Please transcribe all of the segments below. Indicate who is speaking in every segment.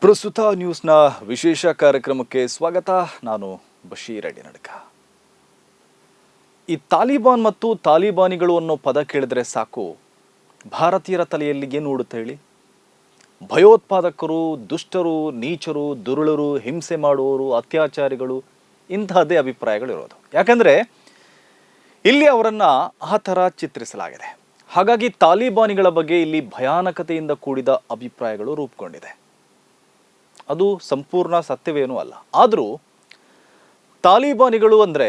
Speaker 1: ಪ್ರಸ್ತುತ ನ್ಯೂಸ್ನ ವಿಶೇಷ ಕಾರ್ಯಕ್ರಮಕ್ಕೆ ಸ್ವಾಗತ. ನಾನು ಬಶೀರ್ ಅಡಿ ನಡಕ ಈ ತಾಲಿಬಾನ್ ಮತ್ತು ತಾಲಿಬಾನಿಗಳು ಅನ್ನೋ ಪದ ಕೇಳಿದ್ರೆ ಸಾಕು. ಭಾರತೀಯರ ತಲೆಯಲ್ಲಿ ಏನು ಓಡುತ್ತೆ ಹೇಳಿ? ಭಯೋತ್ಪಾದಕರು, ದುಷ್ಟರು, ನೀಚರು, ದುರುಳರು, ಹಿಂಸೆ ಮಾಡುವವರು, ಅತ್ಯಾಚಾರಿಗಳು, ಇಂತಹದ್ದೇ ಅಭಿಪ್ರಾಯಗಳಿರೋದು. ಯಾಕಂದರೆ ಇಲ್ಲಿ ಅವರನ್ನು ಆ ಥರ ಚಿತ್ರಿಸಲಾಗಿದೆ. ಹಾಗಾಗಿ ತಾಲಿಬಾನಿಗಳ ಬಗ್ಗೆ ಇಲ್ಲಿ ಭಯಾನಕತೆಯಿಂದ ಕೂಡಿದ ಅಭಿಪ್ರಾಯಗಳು ರೂಪುಗೊಂಡಿದೆ. ಅದು ಸಂಪೂರ್ಣ ಸತ್ಯವೇನೂ ಅಲ್ಲ. ಆದರೂ ತಾಲಿಬಾನಿಗಳು ಅಂದರೆ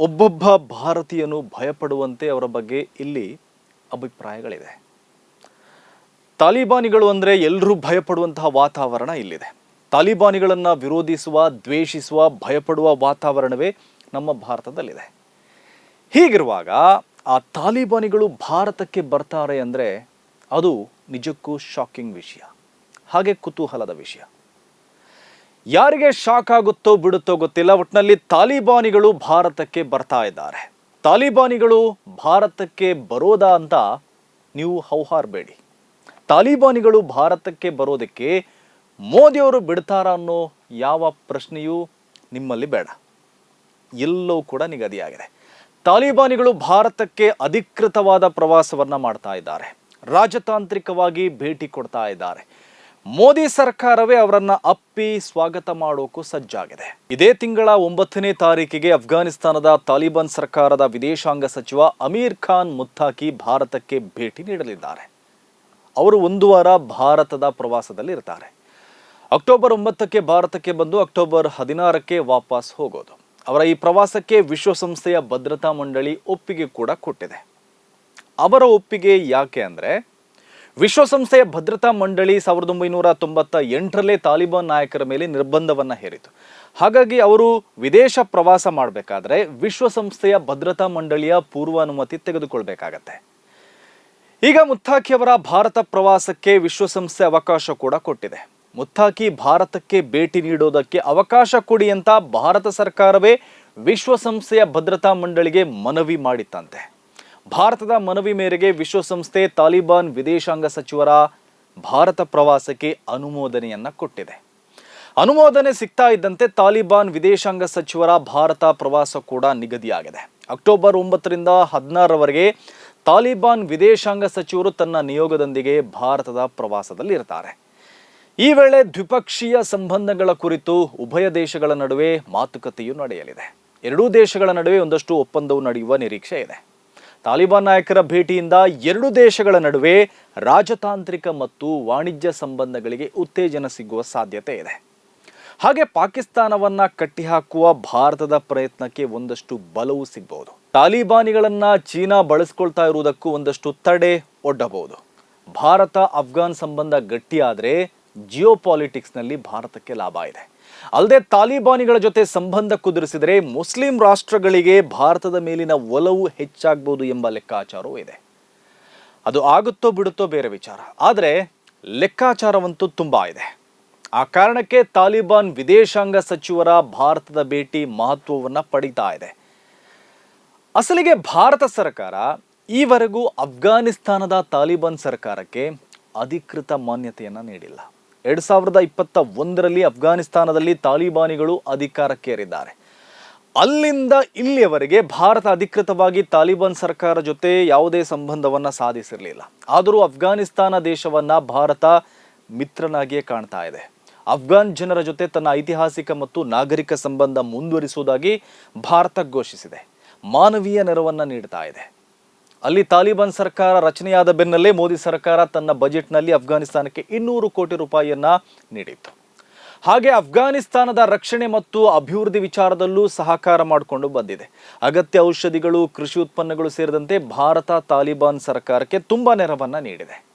Speaker 1: ಒಬ್ಬೊಬ್ಬ ಭಾರತೀಯನು ಭಯಪಡುವಂತೆ ಅವರ ಬಗ್ಗೆ ಇಲ್ಲಿ ಅಭಿಪ್ರಾಯಗಳಿದೆ ತಾಲಿಬಾನಿಗಳು ಅಂದರೆ ಎಲ್ಲರೂ ಭಯಪಡುವಂತಹ ವಾತಾವರಣ ಇಲ್ಲಿದೆ. ತಾಲಿಬಾನಿಗಳನ್ನು ವಿರೋಧಿಸುವ, ದ್ವೇಷಿಸುವ, ಭಯಪಡುವ ವಾತಾವರಣವೇ ನಮ್ಮ ಭಾರತದಲ್ಲಿದೆ. ಹೀಗಿರುವಾಗ ಆ ತಾಲಿಬಾನಿಗಳು ಭಾರತಕ್ಕೆ ಬರ್ತಾರೆ ಅಂದರೆ ಅದು ನಿಜಕ್ಕೂ ಶಾಕಿಂಗ್ ವಿಷಯ. ಹಾಗೆ ಕುತೂಹಲದ ವಿಷಯ. ಯಾರಿಗೆ ಶಾಕ್ ಆಗುತ್ತೋ ಬಿಡುತ್ತೋ ಗೊತ್ತಿಲ್ಲ. ಒಟ್ಟಿನಲ್ಲಿ ತಾಲಿಬಾನಿಗಳು ಭಾರತಕ್ಕೆ ಬರ್ತಾ ಇದ್ದಾರೆ. ತಾಲಿಬಾನಿಗಳು ಭಾರತಕ್ಕೆ ಬರೋದಾ ಅಂತ ನೀವು ಹೌಹಾರಬೇಡಿ. ತಾಲಿಬಾನಿಗಳು ಭಾರತಕ್ಕೆ ಬರೋದಕ್ಕೆ ಮೋದಿಯವರು ಬಿಡ್ತಾರ ಅನ್ನೋ ಯಾವ ಪ್ರಶ್ನೆಯೂ ನಿಮ್ಮಲ್ಲಿ ಬೇಡ. ಎಲ್ಲೋ ಕೂಡ ನಿಗದಿಯಾಗಿದೆ. ತಾಲಿಬಾನಿಗಳು ಭಾರತಕ್ಕೆ ಅಧಿಕೃತವಾದ ಪ್ರವಾಸವನ್ನ ಮಾಡ್ತಾ ಇದ್ದಾರೆ. ರಾಜತಾಂತ್ರಿಕವಾಗಿ ಭೇಟಿ ಕೊಡ್ತಾ ಇದ್ದಾರೆ. ಮೋದಿ ಸರ್ಕಾರವೇ ಅವರನ್ನ ಅಪ್ಪಿ ಸ್ವಾಗತ ಮಾಡೋಕ್ಕೂ ಸಜ್ಜಾಗಿದೆ. ಇದೇ ತಿಂಗಳ ಒಂಬತ್ತನೇ ತಾರೀಕಿಗೆ ಅಫ್ಘಾನಿಸ್ತಾನದ ತಾಲಿಬಾನ್ ಸರ್ಕಾರದ ವಿದೇಶಾಂಗ ಸಚಿವ ಅಮೀರ್ ಖಾನ್ ಮುತ್ತಾಕಿ ಭಾರತಕ್ಕೆ ಭೇಟಿ ನೀಡಲಿದ್ದಾರೆ. ಅವರು ಒಂದು ವಾರ ಭಾರತದ ಪ್ರವಾಸದಲ್ಲಿ ಇರ್ತಾರೆ ಅಕ್ಟೋಬರ್ ಒಂಬತ್ತಕ್ಕೆ ಭಾರತಕ್ಕೆ ಬಂದು ಅಕ್ಟೋಬರ್ ಹದಿನಾರಕ್ಕೆ ವಾಪಸ್ ಹೋಗೋದು. ಅವರ ಈ ಪ್ರವಾಸಕ್ಕೆ ವಿಶ್ವಸಂಸ್ಥೆಯ ಭದ್ರತಾ ಮಂಡಳಿ ಒಪ್ಪಿಗೆ ಕೂಡ ಕೊಟ್ಟಿದೆ. ಅವರ ಒಪ್ಪಿಗೆ ಯಾಕೆ ಅಂದರೆ ವಿಶ್ವಸಂಸ್ಥೆಯ ಭದ್ರತಾ ಮಂಡಳಿ ಸಾವಿರದ ಒಂಬೈನೂರ ತೊಂಬತ್ತ ಎಂಟರಲ್ಲೇ ತಾಲಿಬಾನ್ ನಾಯಕರ ಮೇಲೆ ನಿರ್ಬಂಧವನ್ನು ಹೇರಿತು. ಹಾಗಾಗಿ ಅವರು ವಿದೇಶ ಪ್ರವಾಸ ಮಾಡಬೇಕಾದ್ರೆ ವಿಶ್ವಸಂಸ್ಥೆಯ ಭದ್ರತಾ ಮಂಡಳಿಯ ಪೂರ್ವಾನುಮತಿ ತೆಗೆದುಕೊಳ್ಬೇಕಾಗತ್ತೆ. ಈಗ ಮುತ್ತಾಕಿ ಅವರ ಭಾರತ ಪ್ರವಾಸಕ್ಕೆ ವಿಶ್ವಸಂಸ್ಥೆ ಅವಕಾಶ ಕೂಡ ಕೊಟ್ಟಿದೆ. ಮುತ್ತಾಕಿ ಭಾರತಕ್ಕೆ ಭೇಟಿ ನೀಡೋದಕ್ಕೆ ಅವಕಾಶ ಕೊಡಿ ಅಂತ ಭಾರತ ಸರ್ಕಾರವೇ ವಿಶ್ವಸಂಸ್ಥೆಯ ಭದ್ರತಾ ಮಂಡಳಿಗೆ ಮನವಿ ಮಾಡಿತ್ತಂತೆ. ಭಾರತದ ಮನವಿ ಮೇರೆಗೆ ವಿಶ್ವಸಂಸ್ಥೆ ತಾಲಿಬಾನ್ ವಿದೇಶಾಂಗ ಸಚಿವರ ಭಾರತ ಪ್ರವಾಸಕ್ಕೆ ಅನುಮೋದನೆಯನ್ನ ಕೊಟ್ಟಿದೆ. ಅನುಮೋದನೆ ಸಿಗ್ತಾ ಇದ್ದಂತೆ ತಾಲಿಬಾನ್ ವಿದೇಶಾಂಗ ಸಚಿವರ ಭಾರತ ಪ್ರವಾಸ ಕೂಡ ನಿಗದಿಯಾಗಿದೆ. ಅಕ್ಟೋಬರ್ ಒಂಬತ್ತರಿಂದ ಹದಿನಾರರವರೆಗೆ ತಾಲಿಬಾನ್ ವಿದೇಶಾಂಗ ಸಚಿವರು ತನ್ನ ನಿಯೋಗದೊಂದಿಗೆ ಭಾರತದ ಪ್ರವಾಸದಲ್ಲಿ ಇರ್ತಾರೆ ಈ ವೇಳೆ ದ್ವಿಪಕ್ಷೀಯ ಸಂಬಂಧಗಳ ಕುರಿತು ಉಭಯ ದೇಶಗಳ ನಡುವೆ ಮಾತುಕತೆಯೂ ನಡೆಯಲಿದೆ. ಎರಡೂ ದೇಶಗಳ ನಡುವೆ ಒಂದಷ್ಟು ಒಪ್ಪಂದವು ನಡೆಯುವ ನಿರೀಕ್ಷೆ ಇದೆ. ತಾಲಿಬಾನ್ ನಾಯಕರ ಭೇಟಿಯಿಂದ ಎರಡು ದೇಶಗಳ ನಡುವೆ ರಾಜತಾಂತ್ರಿಕ ಮತ್ತು ವಾಣಿಜ್ಯ ಸಂಬಂಧಗಳಿಗೆ ಉತ್ತೇಜನ ಸಿಗುವ ಸಾಧ್ಯತೆ ಇದೆ. ಹಾಗೆ ಪಾಕಿಸ್ತಾನವನ್ನ ಕಟ್ಟಿಹಾಕುವ ಭಾರತದ ಪ್ರಯತ್ನಕ್ಕೆ ಒಂದಷ್ಟು ಬಲವು ಸಿಗಬಹುದು ತಾಲಿಬಾನಿಗಳನ್ನ ಚೀನಾ ಬಳಸ್ಕೊಳ್ತಾ ಇರುವುದಕ್ಕೂ ಒಂದಷ್ಟು ತಡೆ ಒಡ್ಡಬಹುದು. ಭಾರತ, ಅಫ್ಘಾನ್ ಸಂಬಂಧ ಗಟ್ಟಿಯಾದರೆ ಜಿಯೋ ಪಾಲಿಟಿಕ್ಸ್ನಲ್ಲಿ ಭಾರತಕ್ಕೆ ಲಾಭ ಇದೆ. ಅಲ್ಲದೆ ತಾಲಿಬಾನಿಗಳ ಜೊತೆ ಸಂಬಂಧ ಕುದುರಿಸಿದರೆ ಮುಸ್ಲಿಂ ರಾಷ್ಟ್ರಗಳಿಗೆ ಭಾರತದ ಮೇಲಿನ ಒಲವು ಹೆಚ್ಚಾಗಬಹುದು ಎಂಬ ಲೆಕ್ಕಾಚಾರವೂ ಇದೆ. ಅದು ಆಗುತ್ತೋ ಬಿಡುತ್ತೋ ಬೇರೆ ವಿಚಾರ. ಆದರೆ ಲೆಕ್ಕಾಚಾರವಂತೂ ತುಂಬ ಇದೆ. ಆ ಕಾರಣಕ್ಕೆ ತಾಲಿಬಾನ್ ವಿದೇಶಾಂಗ ಸಚಿವರ ಭಾರತದ ಭೇಟಿ ಮಹತ್ವವನ್ನು ಪಡೀತಾ ಇದೆ. ಅಸಲಿಗೆ ಭಾರತ ಸರ್ಕಾರ ಈವರೆಗೂ ಅಫ್ಘಾನಿಸ್ತಾನದ ತಾಲಿಬಾನ್ ಸರ್ಕಾರಕ್ಕೆ ಅಧಿಕೃತ ಮಾನ್ಯತೆಯನ್ನು ನೀಡಿಲ್ಲ. ಎರಡು ಸಾವಿರದ ಇಪ್ಪತ್ತ ಒಂದರಲ್ಲಿ ಅಫ್ಘಾನಿಸ್ತಾನದಲ್ಲಿ ತಾಲಿಬಾನಿಗಳು ಅಧಿಕಾರಕ್ಕೇರಿದ್ದಾರೆ. ಅಲ್ಲಿಂದ ಇಲ್ಲಿಯವರೆಗೆ ಭಾರತ ಅಧಿಕೃತವಾಗಿ ತಾಲಿಬಾನ್ ಸರ್ಕಾರ ಜೊತೆ ಯಾವುದೇ ಸಂಬಂಧವನ್ನು ಸಾಧಿಸಿರಲಿಲ್ಲ. ಆದರೂ ಅಫ್ಘಾನಿಸ್ತಾನ ದೇಶವನ್ನ ಭಾರತ ಮಿತ್ರನಾಗಿಯೇ ಕಾಣ್ತಾ ಇದೆ. ಅಫ್ಘಾನ್ ಜನರ ಜೊತೆ ತನ್ನ ಐತಿಹಾಸಿಕ ಮತ್ತು ನಾಗರಿಕ ಸಂಬಂಧ ಮುಂದುವರಿಸುವುದಾಗಿ ಭಾರತ ಘೋಷಿಸಿದೆ. ಮಾನವೀಯ ನೆರವನ್ನು ನೀಡ್ತಾ ಇದೆ. ಅಲ್ಲಿ ತಾಲಿಬಾನ್ ಸರ್ಕಾರ ರಚನೆಯಾದ ಬೆನ್ನಲ್ಲೇ ಮೋದಿ ಸರ್ಕಾರ ತನ್ನ ಬಜೆಟ್ನಲ್ಲಿ ಅಫ್ಘಾನಿಸ್ತಾನಕ್ಕೆ ಇನ್ನೂರು ಕೋಟಿ ರೂಪಾಯಿಯನ್ನ ನೀಡಿತ್ತು. ಹಾಗೆ ಅಫ್ಘಾನಿಸ್ತಾನದ ರಕ್ಷಣೆ ಮತ್ತು ಅಭಿವೃದ್ಧಿ ವಿಚಾರದಲ್ಲೂ ಸಹಕಾರ ಮಾಡಿಕೊಂಡು ಬಂದಿದೆ. ಅಗತ್ಯ ಔಷಧಿಗಳು, ಕೃಷಿ ಉತ್ಪನ್ನಗಳು ಸೇರಿದಂತೆ ಭಾರತ ತಾಲಿಬಾನ್ ಸರ್ಕಾರಕ್ಕೆ ತುಂಬಾ ನೆರವನ್ನು ನೀಡಿದೆ.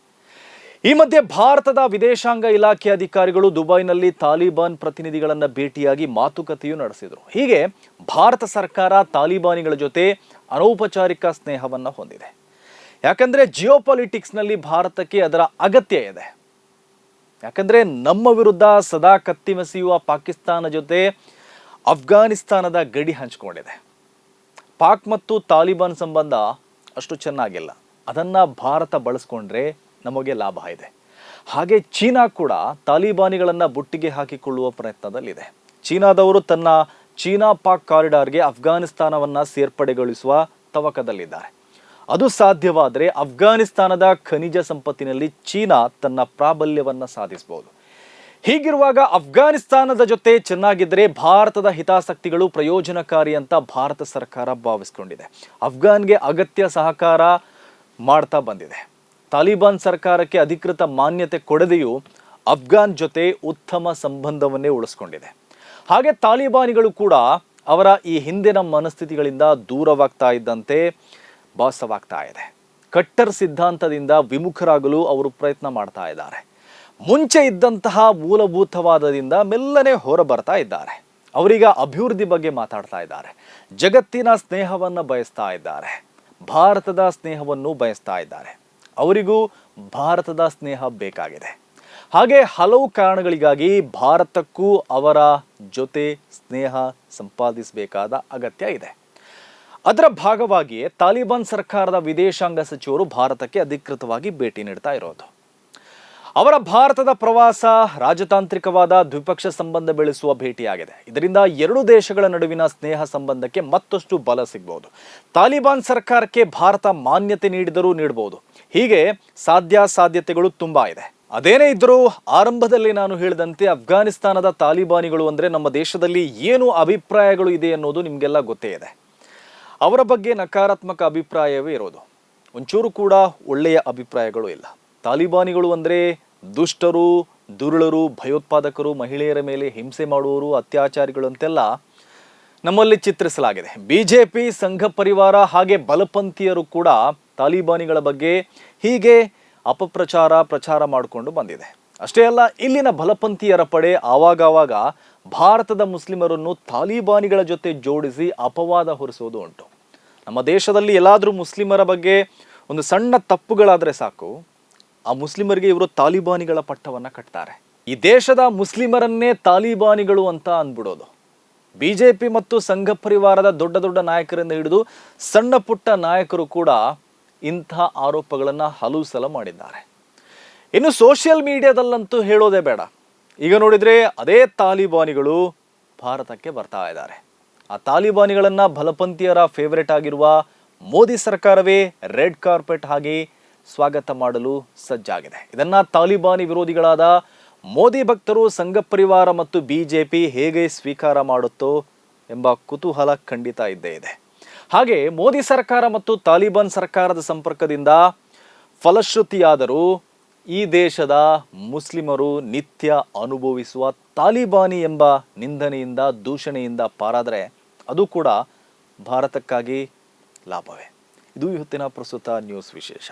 Speaker 1: ಈ ಮಧ್ಯೆ ಭಾರತದ ವಿದೇಶಾಂಗ ಇಲಾಖೆ ಅಧಿಕಾರಿಗಳು ದುಬೈನಲ್ಲಿ ತಾಲಿಬಾನ್ ಪ್ರತಿನಿಧಿಗಳನ್ನ ಭೇಟಿಯಾಗಿ ಮಾತುಕತೆಯೂ ನಡೆಸಿದರು. ಹೀಗೆ ಭಾರತ ಸರ್ಕಾರ ತಾಲಿಬಾನಿಗಳ ಜೊತೆ ಅನೌಪಚಾರಿಕ ಸ್ನೇಹವನ್ನು ಹೊಂದಿದೆ. ಯಾಕಂದ್ರೆ ಜಿಯೋಪಾಲಿಟಿಕ್ಸ್ನಲ್ಲಿ ಭಾರತಕ್ಕೆ ಅದರ ಅಗತ್ಯ ಇದೆ. ಯಾಕಂದ್ರೆ ನಮ್ಮ ವಿರುದ್ಧ ಸದಾ ಕತ್ತಿಮಸಿಯುವ ಪಾಕಿಸ್ತಾನ ಜೊತೆ ಅಫ್ಘಾನಿಸ್ತಾನದ ಗಡಿ ಹಂಚಿಕೊಂಡಿದೆ. ಪಾಕ್ ಮತ್ತು ತಾಲಿಬಾನ್ ಸಂಬಂಧ ಅಷ್ಟು ಚೆನ್ನಾಗಿಲ್ಲ. ಅದನ್ನು ಭಾರತ ಬಳಸ್ಕೊಂಡ್ರೆ ನಮಗೆ ಲಾಭ ಇದೆ. ಹಾಗೆ ಚೀನಾ ಕೂಡ ತಾಲಿಬಾನಿಗಳನ್ನು ಬುಟ್ಟಿಗೆ ಹಾಕಿಕೊಳ್ಳುವ ಪ್ರಯತ್ನದಲ್ಲಿದೆ. ಚೀನಾದವರು ತನ್ನ ಚೀನಾ ಪಾಕ್ ಕಾರಿಡಾರ್ಗೆ ಅಫ್ಘಾನಿಸ್ತಾನವನ್ನು ಸೇರ್ಪಡೆಗೊಳಿಸುವ ತವಕದಲ್ಲಿದ್ದಾರೆ. ಅದು ಸಾಧ್ಯವಾದರೆ ಅಫ್ಘಾನಿಸ್ತಾನದ ಖನಿಜ ಸಂಪತ್ತಿನಲ್ಲಿ ಚೀನಾ ತನ್ನ ಪ್ರಾಬಲ್ಯವನ್ನು ಸಾಧಿಸಬಹುದು ಹೀಗಿರುವಾಗ ಅಫ್ಘಾನಿಸ್ತಾನದ ಜೊತೆ ಚೆನ್ನಾಗಿದ್ದರೆ ಭಾರತದ ಹಿತಾಸಕ್ತಿಗಳು ಪ್ರಯೋಜನಕಾರಿ ಅಂತ ಭಾರತ ಸರ್ಕಾರ ಭಾವಿಸ್ಕೊಂಡಿದೆ. ಅಫ್ಘಾನ್ಗೆ ಅಗತ್ಯ ಸಹಕಾರ ಮಾಡ್ತಾ ಬಂದಿದೆ. ತಾಲಿಬಾನ್ ಸರ್ಕಾರಕ್ಕೆ ಅಧಿಕೃತ ಮಾನ್ಯತೆ ಕೊಡದೆಯೂ ಅಫ್ಘಾನ್ ಜೊತೆ ಉತ್ತಮ ಸಂಬಂಧವನ್ನೇ ಉಳಿಸ್ಕೊಂಡಿದೆ. ಹಾಗೆ ತಾಲಿಬಾನಿಗಳು ಕೂಡ ಅವರ ಈ ಹಿಂದಿನ ಮನಸ್ಥಿತಿಗಳಿಂದ ದೂರವಾಗ್ತಾ ಇದ್ದಂತೆ ಭಾಸವಾಗ್ತಾ ಇದೆ. ಕಟ್ಟರ್ ಸಿದ್ಧಾಂತದಿಂದ ವಿಮುಖರಾಗಲು ಅವರು ಪ್ರಯತ್ನ ಮಾಡ್ತಾ ಇದ್ದಾರೆ. ಮುಂಚೆ ಇದ್ದಂತಹ ಮೂಲಭೂತವಾದದಿಂದ ಮೆಲ್ಲನೆ ಹೊರ ಬರ್ತಾ ಇದ್ದಾರೆ. ಅವರೀಗ ಅಭಿವೃದ್ಧಿ ಬಗ್ಗೆ ಮಾತಾಡ್ತಾ ಇದ್ದಾರೆ. ಜಗತ್ತಿನ ಸ್ನೇಹವನ್ನು ಬಯಸ್ತಾ ಇದ್ದಾರೆ. ಭಾರತದ ಸ್ನೇಹವನ್ನು ಬಯಸ್ತಾ ಇದ್ದಾರೆ. ಅವರಿಗೂ ಭಾರತದ ಸ್ನೇಹ ಬೇಕಾಗಿದೆ. ಹಾಗೆ ಹಲವು ಕಾರಣಗಳಿಗಾಗಿ ಭಾರತಕ್ಕೂ ಅವರ ಜೊತೆ ಸ್ನೇಹ ಸಂಪಾದಿಸಬೇಕಾದ ಅಗತ್ಯ ಇದೆ. ಅದರ ಭಾಗವಾಗಿಯೇ ತಾಲಿಬಾನ್ ಸರ್ಕಾರದ ವಿದೇಶಾಂಗ ಸಚಿವರು ಭಾರತಕ್ಕೆ ಅಧಿಕೃತವಾಗಿ ಭೇಟಿ ನೀಡ್ತಾ ಇರೋದು. ಅವರ ಭಾರತದ ಪ್ರವಾಸ ರಾಜತಾಂತ್ರಿಕವಾದ ದ್ವಿಪಕ್ಷ ಸಂಬಂಧ ಬೆಳೆಸುವ ಭೇಟಿಯಾಗಿದೆ. ಇದರಿಂದ ಎರಡು ದೇಶಗಳ ನಡುವಿನ ಸ್ನೇಹ ಸಂಬಂಧಕ್ಕೆ ಮತ್ತಷ್ಟು ಬಲ ಸಿಗಬಹುದು ತಾಲಿಬಾನ್ ಸರ್ಕಾರಕ್ಕೆ ಭಾರತ ಮಾನ್ಯತೆ ನೀಡಿದರೂ ನೀಡಬಹುದು ಹೀಗೆ ಸಾಧ್ಯ ಸಾಧ್ಯತೆಗಳು ತುಂಬಾ ಇದೆ. ಅದೇನೇ ಇದ್ದರೂ ಆರಂಭದಲ್ಲಿ ನಾನು ಹೇಳಿದಂತೆ ಅಫ್ಘಾನಿಸ್ತಾನದ ತಾಲಿಬಾನಿಗಳು ಅಂದರೆ ನಮ್ಮ ದೇಶದಲ್ಲಿ ಏನು ಅಭಿಪ್ರಾಯಗಳು ಇದೆ ಅನ್ನೋದು ನಿಮಗೆಲ್ಲ ಗೊತ್ತೇ ಇದೆ. ಅವರ ಬಗ್ಗೆ ನಕಾರಾತ್ಮಕ ಅಭಿಪ್ರಾಯವೇ ಇರೋದು. ಒಂಚೂರು ಕೂಡ ಒಳ್ಳೆಯ ಅಭಿಪ್ರಾಯಗಳು ಇಲ್ಲ. ತಾಲಿಬಾನಿಗಳು ಅಂದರೆ ದುಷ್ಟರು, ದುರುಳರು, ಭಯೋತ್ಪಾದಕರು, ಮಹಿಳೆಯರ ಮೇಲೆ ಹಿಂಸೆ ಮಾಡುವವರು ಅತ್ಯಾಚಾರಿಗಳು ಅಂತೆಲ್ಲ ನಮ್ಮಲ್ಲಿ ಚಿತ್ರಿಸಲಾಗಿದೆ. ಬಿ ಜೆ ಪಿ ಸಂಘ ಪರಿವಾರ ಹಾಗೆ ಬಲಪಂಥೀಯರು ಕೂಡ ತಾಲಿಬಾನಿಗಳ ಬಗ್ಗೆ ಹೀಗೆ ಅಪಪ್ರಚಾರ, ಪ್ರಚಾರ ಮಾಡಿಕೊಂಡು ಬಂದಿದೆ. ಅಷ್ಟೇ ಅಲ್ಲ, ಇಲ್ಲಿನ ಬಲಪಂಥೀಯರ ಪಡೆ ಆವಾಗವಾಗ ಭಾರತದ ಮುಸ್ಲಿಮರನ್ನು ತಾಲಿಬಾನಿಗಳ ಜೊತೆ ಜೋಡಿಸಿ ಅಪವಾದ ಹೊರಿಸೋದು ಉಂಟು. ನಮ್ಮ ದೇಶದಲ್ಲಿ ಎಲ್ಲಾದರೂ ಮುಸ್ಲಿಮರ ಬಗ್ಗೆ ಒಂದು ಸಣ್ಣ ತಪ್ಪುಗಳಾದರೆ ಸಾಕು. ಆ ಮುಸ್ಲಿಮರಿಗೆ ಇವರು ತಾಲಿಬಾನಿಗಳ ಪಟ್ಟವನ್ನು ಕಟ್ತಾರೆ. ಈ ದೇಶದ ಮುಸ್ಲಿಮರನ್ನೇ ತಾಲಿಬಾನಿಗಳು ಅಂತ ಅಂದ್ಬಿಡೋದು. ಬಿ ಜೆ ಪಿ ಮತ್ತು ಸಂಘ ಪರಿವಾರದ ದೊಡ್ಡ ದೊಡ್ಡ ನಾಯಕರಿಂದ ಹಿಡಿದು ಸಣ್ಣ ಪುಟ್ಟ ನಾಯಕರು ಕೂಡ ಇಂತಹ ಆರೋಪಗಳನ್ನು ಹಲವು ಸಲ ಮಾಡಿದ್ದಾರೆ. ಇನ್ನು ಸೋಷಿಯಲ್ ಮೀಡಿಯಾದಲ್ಲಂತೂ ಹೇಳೋದೇ ಬೇಡ. ಈಗ ನೋಡಿದರೆ ಅದೇ ತಾಲಿಬಾನಿಗಳು ಭಾರತಕ್ಕೆ ಬರ್ತಾ ಇದ್ದಾರೆ. ಆ ತಾಲಿಬಾನಿಗಳನ್ನು ಬಲಪಂಥೀಯರ ಫೇವರೇಟ್ ಆಗಿರುವ ಮೋದಿ ಸರ್ಕಾರವೇ ರೆಡ್ ಕಾರ್ಪೆಟ್ ಹಾಗೆ ಸ್ವಾಗತ ಮಾಡಲು ಸಜ್ಜಾಗಿದೆ. ಇದನ್ನ ತಾಲಿಬಾನಿ ವಿರೋಧಿಗಳಾದ ಮೋದಿ ಭಕ್ತರು, ಸಂಘ ಪರಿವಾರ ಮತ್ತು ಬಿಜೆಪಿ ಹೇಗೆ ಸ್ವೀಕಾರ ಮಾಡುತ್ತೋ ಎಂಬ ಕುತೂಹಲ ಖಂಡಿತ ಇದ್ದೇ ಇದೆ. ಹಾಗೆ ಮೋದಿ ಸರ್ಕಾರ ಮತ್ತು ತಾಲಿಬಾನ್ ಸರ್ಕಾರದ ಸಂಪರ್ಕದಿಂದ ಫಲಶ್ರುತಿಯಾದರೂ ಈ ದೇಶದ ಮುಸ್ಲಿಮರು ನಿತ್ಯ ಅನುಭವಿಸುವ ತಾಲಿಬಾನಿ ಎಂಬ ನಿಂದನೆಯಿಂದ, ದೂಷಣೆಯಿಂದ ಪಾರಾದರೆ ಅದು ಕೂಡ ಭಾರತಕ್ಕಾಗಿ ಲಾಭವೇ. ಇದು ಇವತ್ತಿನ ಪ್ರಸ್ತುತ ನ್ಯೂಸ್ ವಿಶೇಷ.